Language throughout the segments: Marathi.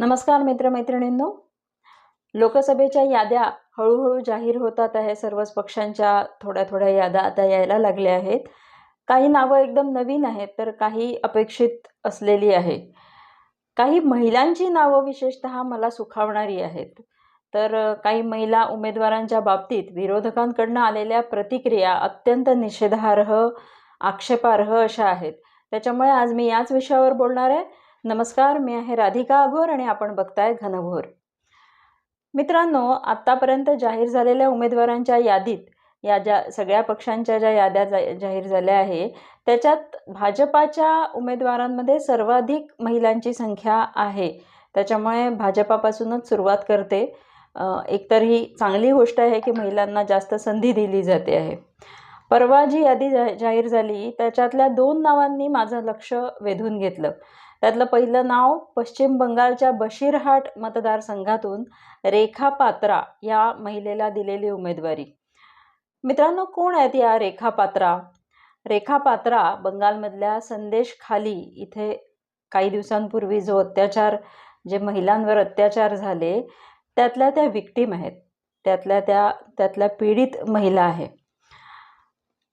नमस्कार मित्रमैत्रिणींनो. लोकसभेच्या याद्या हळूहळू जाहीर होतात आहे. सर्वच पक्षांच्या थोड्या थोड्या याद्या आता यायला लागल्या आहेत. काही नावं एकदम नवीन आहेत तर काही अपेक्षित असलेली आहे. काही महिलांची नावं विशेषत मला सुखावणारी आहेत. तर काही महिला उमेदवारांच्या बाबतीत विरोधकांकडनं आलेल्या प्रतिक्रिया अत्यंत निषेधार्ह आक्षेपार्ह अशा आहेत. त्याच्यामुळे आज मी याच विषयावर बोलणार आहे. नमस्कार मी आहे राधिका अघोर आणि आपण बघताय घनघोर. मित्रांनो आत्तापर्यंत जाहीर झालेल्या उमेदवारांच्या यादीत या ज्या सगळ्या पक्षांच्या ज्या याद्या जा जाहीर झाल्या आहे त्याच्यात भाजपाच्या उमेदवारांमध्ये सर्वाधिक महिलांची संख्या आहे. त्याच्यामुळे भाजपापासूनच सुरुवात करते. एकतर ही चांगली गोष्ट आहे की महिलांना जास्त संधी दिली जाते आहे. परवा जी यादी जा जाहीर झाली त्याच्यातल्या दोन नावांनी माझं लक्ष वेधून घेतलं. त्यातलं पहिलं नाव पश्चिम बंगालच्या बशीरहाट मतदारसंघातून रेखा पात्रा या महिलेला दिलेली उमेदवारी. मित्रांनो कोण आहेत या रेखा पात्रा? रेखा पात्रा बंगालमधल्या संदेश खाली इथे काही दिवसांपूर्वी जो अत्याचार जे महिलांवर अत्याचार झाले त्यातल्या त्या विक्टीम आहेत. त्यातल्या त्या त्यातल्या पीडित महिला आहे.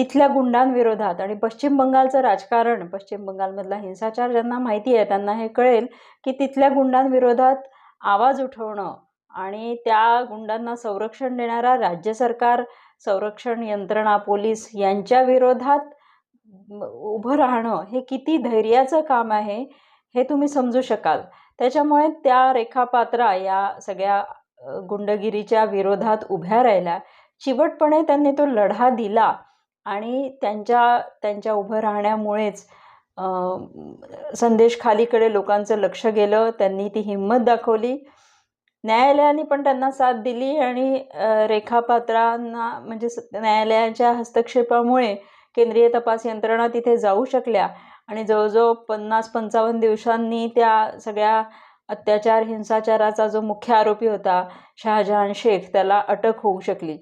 तिथल्या गुंडांविरोधात. आणि पश्चिम बंगालचं राजकारण पश्चिम बंगालमधला हिंसाचार ज्यांना माहिती आहे त्यांना हे कळेल की तिथल्या गुंडांविरोधात आवाज उठवणं आणि त्या गुंडांना संरक्षण देणारा राज्य सरकार संरक्षण यंत्रणा पोलीस यांच्या विरोधात उभं राहणं हे किती धैर्याचं काम आहे हे तुम्ही समजू शकाल. त्याच्यामुळे त्या रेखापात्रा या सगळ्या गुंडगिरीच्या विरोधात उभ्या राहिल्या. चिवटपणे त्यांनी तो लढा दिला. आणि त्यांच्या त्यांच्या उभं राहण्यामुळेच संदेश खालीकडे लोकांचं लक्ष गेलं त्यांनी ती हिंमत दाखवली. न्यायालयाने पण त्यांना साथ दिली आणि रेखापात्रांना म्हणजे स- न्यायालयाच्या हस्तक्षेपामुळे केंद्रीय तपास यंत्रणा तिथे जाऊ शकल्या आणि जवळजवळ पन्नास पंचावन्न दिवसांनी त्या सगळ्या अत्याचार हिंसाचाराचा जो मुख्य आरोपी होता शहाजहान शेख त्याला अटक होऊ शकली.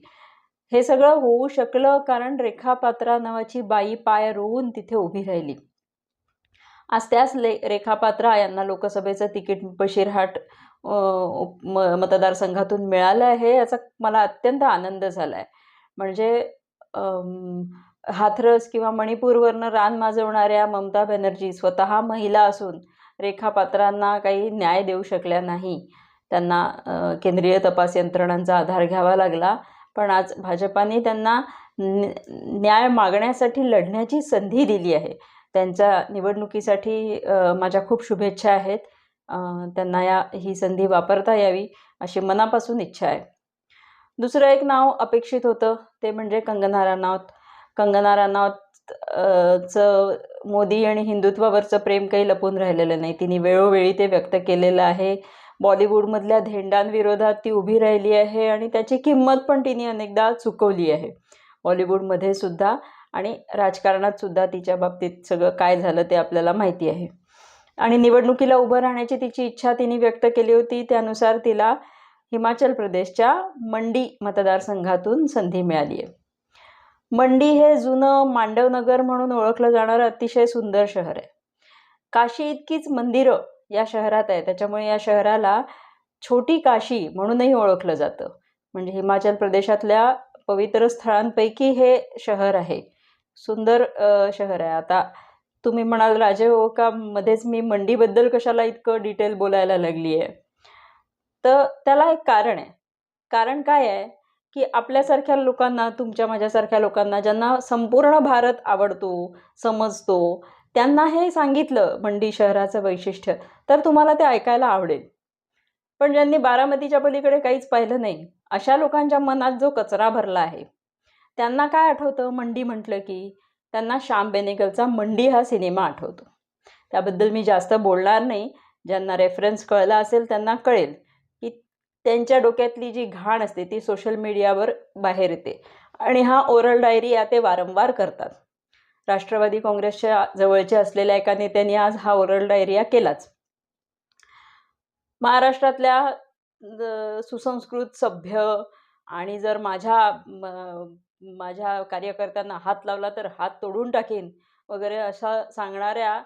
हे सगळं होऊ शकलं कारण रेखापात्रा नावाची बाई पाय रोवून तिथे उभी राहिली. आज त्याच ले रेखापात्रा यांना लोकसभेचं तिकीट बशीरहाट म मतदारसंघातून मिळालं आहे याचा मला अत्यंत आनंद झाला आहे म्हणजे हाथरस किंवा मणिपूरवरनं रान माजवणाऱ्या ममता बॅनर्जी स्वतः महिला असून रेखापात्रांना काही न्याय देऊ शकल्या नाही. त्यांना केंद्रीय तपास यंत्रणांचा आधार घ्यावा लागला. पण आज भाजपाने त्यांना न्याय मागण्यासाठी लढण्याची संधी दिली आहे. त्यांच्या निवडणुकीसाठी माझ्या खूप शुभेच्छा आहेत. त्यांना या ही संधी वापरता यावी अशी मनापासून इच्छा आहे. दुसरं एक नाव अपेक्षित होतं ते म्हणजे कंगना राणावत कंगना राणावत चं मोदी आणि हिंदुत्वावरचं प्रेम काही लपून राहिलेलं नाही. तिने वेळोवेळी ते व्यक्त केलेलं आहे. बॉलिवूडमधल्या धेंडांविरोधात ती उभी राहिली आहे आणि त्याची किंमत पण तिने अनेकदा चुकवली आहे. बॉलिवूडमध्ये सुद्धा आणि राजकारणात सुद्धा तिच्या बाबतीत सगळं काय झालं ते आपल्याला माहिती आहे. आणि निवडणुकीला उभं राहण्याची तिची इच्छा तिने व्यक्त केली होती त्यानुसार तिला हिमाचल प्रदेशच्या मंडी मतदारसंघातून संधी मिळाली आहे. मंडी हे जुनं मांडवनगर म्हणून ओळखलं जाणारं अतिशय सुंदर शहर आहे. काशी इतकीच मंदिरं या शहरात आहे. त्याच्यामुळे या शहराला छोटी काशी म्हणूनही ओळखलं जातं. म्हणजे हिमाचल प्रदेशातल्या पवित्र स्थळांपैकी हे शहर आहे. सुंदर शहर आहे. आता तुम्ही म्हणाल राजे हो का मध्येच मी मंडीबद्दल कशाला इतकं डिटेल बोलायला लागली आहे? तर त्याला एक कारण आहे. कारण काय आहे की आपल्यासारख्या लोकांना तुमच्या माझ्यासारख्या लोकांना ज्यांना संपूर्ण भारत आवडतो समजतो त्यांना हे सांगितलं मंडी शहराचं वैशिष्ट्य तर तुम्हाला ते ऐकायला आवडेल. पण ज्यांनी बारामतीच्या पलीकडे काहीच पाहिलं नाही अशा लोकांच्या मनात जो कचरा भरला आहे त्यांना काय आठवतं? मंडी म्हटलं की त्यांना श्याम बेनेगलचा मंडी हा सिनेमा आठवतो. त्याबद्दल मी जास्त बोलणार नाही. ज्यांना रेफरन्स कळला असेल त्यांना कळेल की त्यांच्या डोक्यातली जी घाण असते ती सोशल मीडियावर बाहेर येते आणि हा ओरल डायरी या ते वारंवार करतात. राष्ट्रवादी काँग्रेसच्या जवळचे असलेल्या एका नेत्यांनी आज हा ओरल डायरिया केलाच. महाराष्ट्रातल्या ज- सुसंस्कृत सभ्य आणि जर माझ्या माझ्या कार्यकर्त्यांना हात लावला तर हात तोडून टाकेन वगैरे अशा सांगणाऱ्या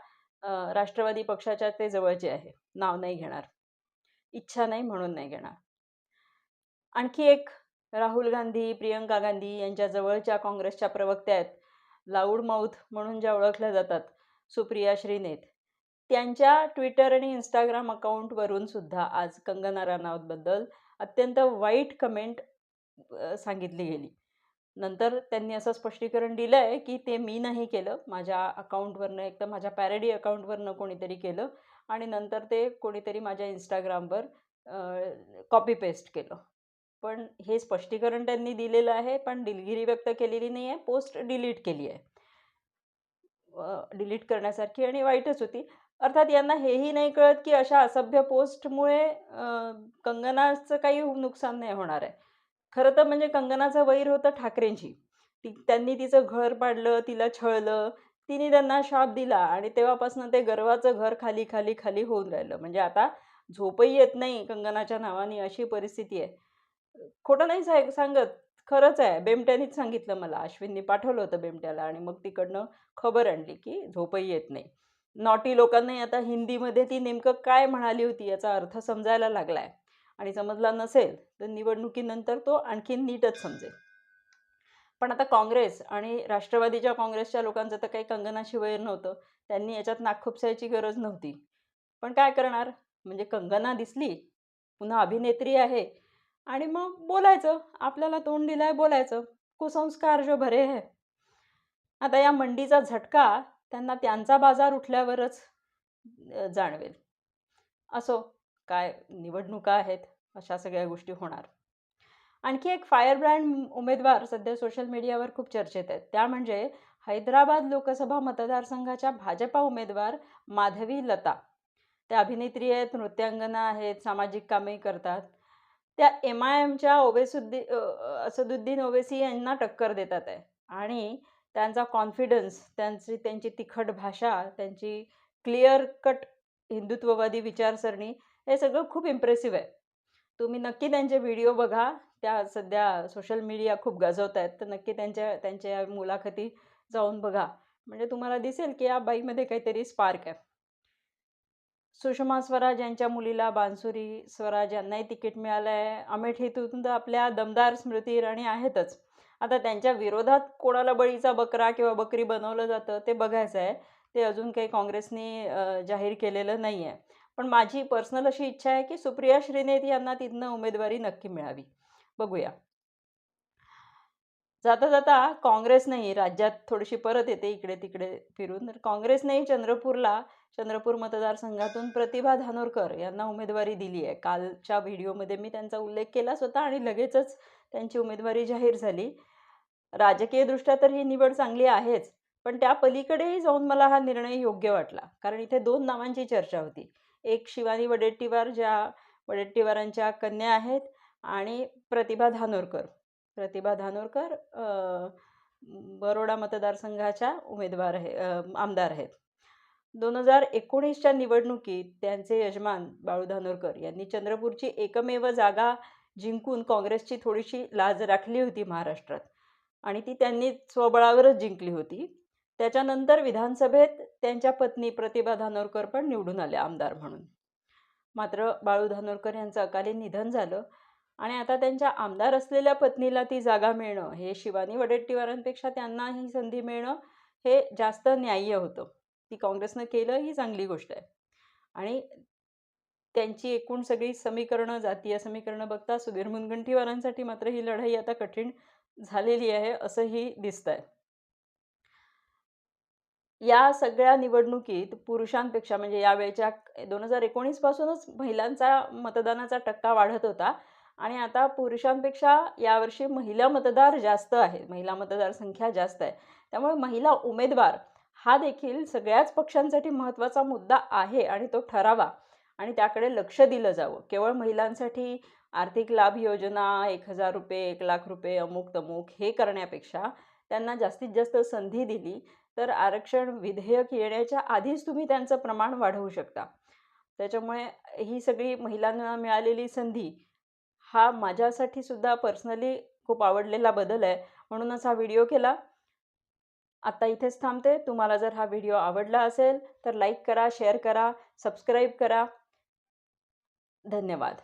राष्ट्रवादी पक्षाच्या ते जवळचे आहे. नाव नाही घेणार. इच्छा नाही म्हणून नाही घेणार. आणखी एक राहुल गांधी प्रियंका गांधी यांच्या जवळच्या काँग्रेसच्या प्रवक्त्या आहेत. लाऊड माऊथ म्हणून ज्या ओळखल्या जातात सुप्रिया श्रीनेत. त्यांच्या ट्विटर आणि इंस्टाग्राम अकाउंटवरून सुद्धा आज कंगना राणावतबद्दल अत्यंत वाईट कमेंट सांगितली गेली. नंतर त्यांनी असं स्पष्टीकरण दिलं आहे की ते मी नाही केलं माझ्या अकाउंटवरनं एक तर माझ्या पॅरडी अकाउंटवरनं कोणीतरी केलं आणि नंतर ते कोणीतरी माझ्या इंस्टाग्रामवर कॉपी पेस्ट केलं. पण हे स्पष्टीकरण त्यांनी दिलेलं आहे पण दिलगिरी व्यक्त केलेली नाही आहे पोस्ट डिलीट केली आहे. डिलीट करण्यासारखी आणि वाईटच होती. अर्थात यांना हेही नाही कळत की अशा असभ्य पोस्टमुळे कंगनाचं काही नुकसान नाही होणार आहे. खरं तर म्हणजे कंगनाचं वैर होतं ठाकरेंची. ती त्यांनी तिचं घर पाडलं तिला छळलं तिने त्यांना शाप दिला आणि तेव्हापासून ते गर्वाचं घर खाली खाली खाली होऊन राहिलं. म्हणजे आता झोपही येत नाही कंगनाच्या नावाने अशी परिस्थिती आहे. खोटं नाही सांगत. खरंच आहे. बेमट्यानीच सांगितलं मला. अश्विननी पाठवलं होतं बेमट्याला आणि मग तिकडनं खबर आणली की झोपही येत नाही. नॉटी लोकांनाही आता हिंदीमध्ये ती नेमकं काय म्हणाली होती याचा अर्थ समजायला लागला आहे आणि समजला नसेल तर निवडणुकीनंतर तो आणखीन नीटच समजेल. पण आता काँग्रेस आणि राष्ट्रवादीच्या काँग्रेसच्या लोकांचं तर काही कंगनाशी वैर नव्हतं. त्यांनी याच्यात नाकखुपसायची गरज नव्हती. पण काय करणार? म्हणजे कंगना दिसली. पुन्हा अभिनेत्री आहे. आणि मग बोलायचं. आपल्याला तोंड दिलाय बोलायचं. कुसंस्कार जो भरे है. आता या मंडीचा झटका त्यांना त्यांचा बाजार उठल्यावरच जाणवेल. असो काय निवडणुका आहेत अशा सगळ्या गोष्टी होणार. आणखी एक फायरब्रँड उमेदवार सध्या सोशल मीडियावर खूप चर्चेत आहेत. त्या म्हणजे हैदराबाद लोकसभा मतदारसंघाच्या भाजपा उमेदवार माधवी लता. त्या अभिनेत्री आहेत नृत्यांगना आहेत सामाजिक कामेही करतात. त्या एम आय एमच्या ओबेसुद्दी असदुद्दीन ओवेसी यांना टक्कर देतात आहे. आणि त्यांचा कॉन्फिडन्स त्यांची त्यांची तिखट भाषा त्यांची क्लिअर कट हिंदुत्ववादी विचारसरणी हे सगळं खूप इम्प्रेसिव्ह आहे. तुम्ही नक्की त्यांचे व्हिडिओ बघा. त्या सध्या सोशल मीडिया खूप गाजवत आहेत. तर नक्की त्यांच्या त्यांच्या मुलाखती जाऊन बघा. म्हणजे तुम्हाला दिसेल की या बाईमध्ये काहीतरी स्पार्क आहे. सुषमा स्वराज यांच्या मुलीला बांसुरी स्वराज यांनाही तिकीट मिळालं आहे अमेठीतून तर आपल्या दमदार स्मृती इराणी आहेतच. आता त्यांच्या विरोधात कोणाला बळीचा बकरा किंवा बकरी बनवलं जातं ते बघायचं आहे. ते अजून काही काँग्रेसने जाहीर केलेलं नाही आहे पण माझी पर्सनल अशी इच्छा आहे की सुप्रिया श्रीनेत यांना तिथनं उमेदवारी नक्की मिळावी. बघूया. जाता जाता काँग्रेसनेही राज्यात थोडीशी परत येते इकडे तिकडे फिरून. तर काँग्रेसनेही चंद्रपूरला. चंद्रपूर मतदारसंघातून प्रतिभा धानोरकर यांना उमेदवारी दिली आहे. कालच्या व्हिडिओमध्ये मी त्यांचा उल्लेख केलाच होता आणि लगेचच त्यांची उमेदवारी जाहीर झाली. राजकीयदृष्ट्या तर ही निवड चांगली आहेच पण त्या पलीकडेही जाऊन मला हा निर्णय योग्य वाटला. कारण इथे दोन नावांची चर्चा होती. एक शिवानी वडेट्टीवार ज्या वडेट्टीवारांच्या कन्या आहेत आणि प्रतिभा धानोरकर. प्रतिभा धानोरकर बरोडा मतदारसंघाच्या उमेदवार आहे आमदार आहेत. दोन हजार एकोणीसच्या निवडणुकीत त्यांचे यजमान बाळू धानोरकर यांनी चंद्रपूरची एकमेव जागा जिंकून काँग्रेसची थोडीशी लाज राखली होती महाराष्ट्रात आणि ती त्यांनी स्वबळावरच जिंकली होती. त्याच्यानंतर विधानसभेत त्यांच्या पत्नी प्रतिभा धानोरकर पण निवडून आल्या आमदार म्हणून. मात्र बाळू धानोरकर यांचं अकाली निधन झालं. आणि आता त्यांच्या आमदार असलेल्या पत्नीला ती जागा मिळणं हे शिवानी वडेट्टीवारांपेक्षा त्यांना ही संधी मिळणं हे जास्त न्याय्य होतं. ती काँग्रेसनं केलं ही चांगली गोष्ट आहे. आणि त्यांची एकूण सगळी समीकरणं जातीय समीकरणं बघता सुधीर मुनगंटीवारांसाठी मात्र ही लढाई आता कठीण झालेली आहे असंही दिसत आहे या सगळ्या निवडणुकीत पुरुषांपेक्षा म्हणजे यावेळच्या दोन हजार एकोणीसपासूनच महिलांचा मतदानाचा टक्का वाढत होता. आणि आता पुरुषांपेक्षा यावर्षी महिला मतदार जास्त आहे. महिला मतदार संख्या जास्त आहे. त्यामुळे महिला उमेदवार हा देखील सगळ्याच पक्षांसाठी महत्त्वाचा मुद्दा आहे आणि तो ठरावा आणि त्याकडे लक्ष दिलं जावं. केवळ महिलांसाठी आर्थिक लाभ योजना एक हजार रुपये एक लाख रुपये अमुक तमुक हे करण्यापेक्षा त्यांना जास्तीत जास्त संधी दिली तर आरक्षण विधेयक येण्याच्या आधीच तुम्ही त्यांचं प्रमाण वाढवू शकता. त्याच्यामुळे ही सगळी महिलांना मिळालेली संधी हा माझ्यासाठी सुद्धा पर्सनली खूप आवडलेला बदल आहे. म्हणूनच हा व्हिडिओ केला. आत्ता इथेच थांबते. तुम्हाला जर हा व्हिडिओ आवडला असेल तर लाईक करा शेअर करा सबस्क्राईब करा. धन्यवाद.